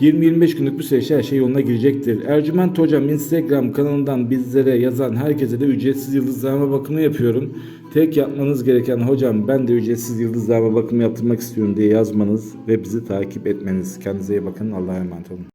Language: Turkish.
20-25 günlük bir süreçte her şey yoluna girecektir. Ercüment Hocam Instagram kanalından bizlere yazan herkese de ücretsiz yıldızlama bakımı yapıyorum. Tek yapmanız gereken hocam ben de ücretsiz yıldızlama bakımı yaptırmak istiyorum diye yazmanız ve bizi takip etmeniz. Kendinize iyi bakın. Allah'a emanet olun.